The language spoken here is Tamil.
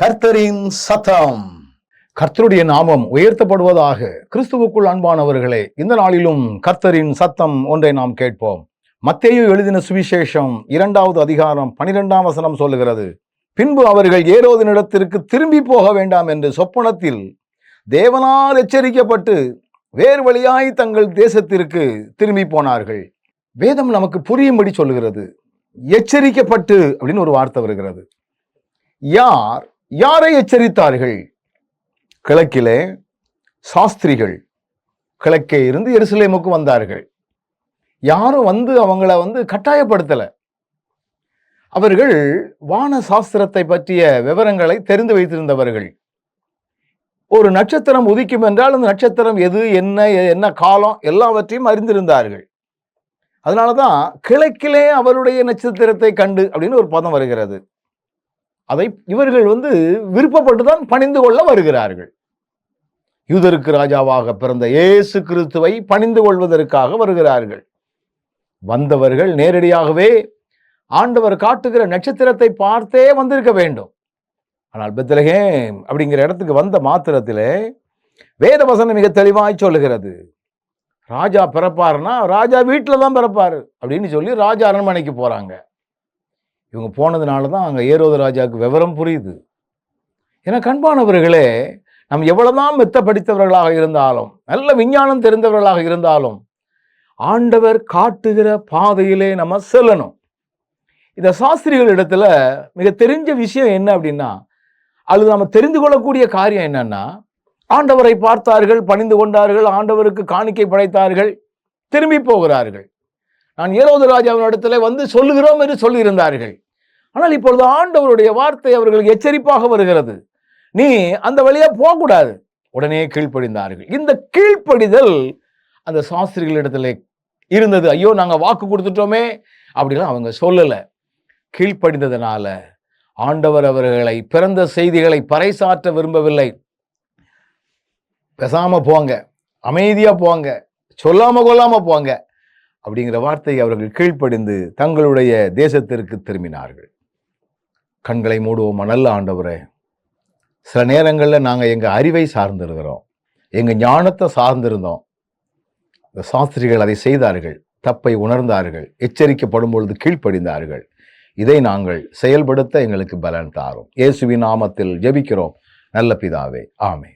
கர்த்தரின் சத்தம். கர்த்தருடைய நாமம் உயர்த்தப்படுவதாக கிறிஸ்துவுக்குள் அன்பானவர்களே இந்த நாளிலும் கர்த்தரின் சத்தம் ஒன்றை நாம் கேட்போம். மத்தேயு எழுதின சுவிசேஷம் இரண்டாவது அதிகாரம் பனிரெண்டாம் வசனம் சொல்லுகிறது பின்பு அவர்கள் ஏரோதினிடத்திற்கு திரும்பி போக வேண்டாம் என்று சொப்பனத்தில் தேவனால் எச்சரிக்கப்பட்டு வேறு வழியாய் தங்கள் தேசத்திற்கு திரும்பி போனார்கள். வேதம் நமக்கு புரியும்படி சொல்லுகிறது. எச்சரிக்கப்பட்டு அப்படின்னு ஒரு வார்த்தை வருகிறது. யார் யாரை எச்சரித்தார்கள்? கிழக்கிலே சாஸ்திரிகள் கிழக்கே இருந்து எருசலேமுக்கு வந்தார்கள். யாரும் வந்து அவங்கள வந்து கட்டாயப்படுத்தலை. அவர்கள் வான சாஸ்திரத்தை பற்றிய விவரங்களை தெரிந்து வைத்திருந்தவர்கள். ஒரு நட்சத்திரம் உதிக்கும் என்றால் அந்த நட்சத்திரம் எது என்ன என்ன காலம் எல்லாவற்றையும் அறிந்திருந்தார்கள். அதனால தான் கிழக்கிலே அவருடைய நட்சத்திரத்தை கண்டு அப்படின்னு ஒரு பதம் வருகிறது. அதை இவர்கள் வந்து விருப்பப்பட்டு தான் பணிந்து கொள்ள வருகிறார்கள். யூதருக்கு ராஜாவாக பிறந்த இயேசு கிறிஸ்துவை பணிந்து கொள்வதற்காக வருகிறார்கள். வந்தவர்கள் நேரடியாகவே ஆண்டவர் காட்டுகிற நட்சத்திரத்தை பார்த்தே வந்திருக்க வேண்டும். ஆனால் பெத்லகேம் அப்படிங்கிற இடத்துக்கு வந்த மாத்திரத்திலே வேத வசனம் மிக தெளிவாய் சொல்லுகிறது. ராஜா பிறப்பாருன்னா ராஜா வீட்டில் தான் பிறப்பாரு அப்படின்னு சொல்லி ராஜா அரண்மனைக்கு போகிறாங்க இவங்க போனதுனால தான் அங்கே ஏரோத ராஜாவுக்கு விவரம் புரியுது. ஏன்னா கண்பானவர்களே நாம் எவ்வளவுதான் மெத்த படித்தவர்களாக இருந்தாலும் நல்ல விஞ்ஞானம் தெரிந்தவர்களாக இருந்தாலும் ஆண்டவர் காட்டுகிற பாதையிலே நம்ம செல்லணும். இந்த சாஸ்திரிகள் இடத்துல மிக தெரிஞ்ச விஷயம் என்ன அப்படின்னா அல்லது நம்ம தெரிந்து கொள்ளக்கூடிய காரியம் என்னன்னா ஆண்டவரை பார்த்தார்கள் பணிந்து கொண்டார்கள் ஆண்டவருக்கு காணிக்கை படைத்தார்கள் திரும்பி போகிறார்கள். நான் ஏரோது ராஜாவின் இடத்துல வந்து சொல்லுகிறோம் என்று சொல்லியிருந்தார்கள். ஆனால் இப்பொழுது ஆண்டவருடைய வார்த்தை அவர்களுக்கு எச்சரிப்பாக வருகிறது. நீ அந்த வழியாக போகக்கூடாது. உடனே கீழ்ப்படிந்தார்கள். இந்த கீழ்ப்படிதல் அந்த சாஸ்திரிகளிடத்துல இருந்தது. ஐயோ நாங்கள் வாக்கு கொடுத்துட்டோமே அப்படிலாம் அவங்க சொல்லலை. கீழ்ப்படிந்ததுனால ஆண்டவர் அவர்களை பிறந்த செய்திகளை பறைசாற்ற விரும்பவில்லை. பேசாமல் போங்க. அமைதியாக போங்க. சொல்லாமல் கொள்ளாமல் போங்க. அப்படிங்கிற வார்த்தையை அவர்கள் கீழ்ப்படிந்து தங்களுடைய தேசத்திற்கு திரும்பினார்கள். கண்களை மூடுவோம்? மணல் ஆண்டவரே சில நேரங்களில் நாங்கள் எங்கள் அறிவை சார்ந்திருக்கிறோம். எங்கள் ஞானத்தை சார்ந்திருந்தோம். இந்த சாஸ்திரிகள் அதை செய்தார்கள். தப்பை உணர்ந்தார்கள். எச்சரிக்கப்படும் பொழுது கீழ்ப்படிந்தார்கள். இதை நாங்கள் செயல்படுத்த எங்களுக்கு பலன் தாரும். இயேசுவின் நாமத்தில் ஜெபிக்கிறோம். நல்ல பிதாவே ஆமே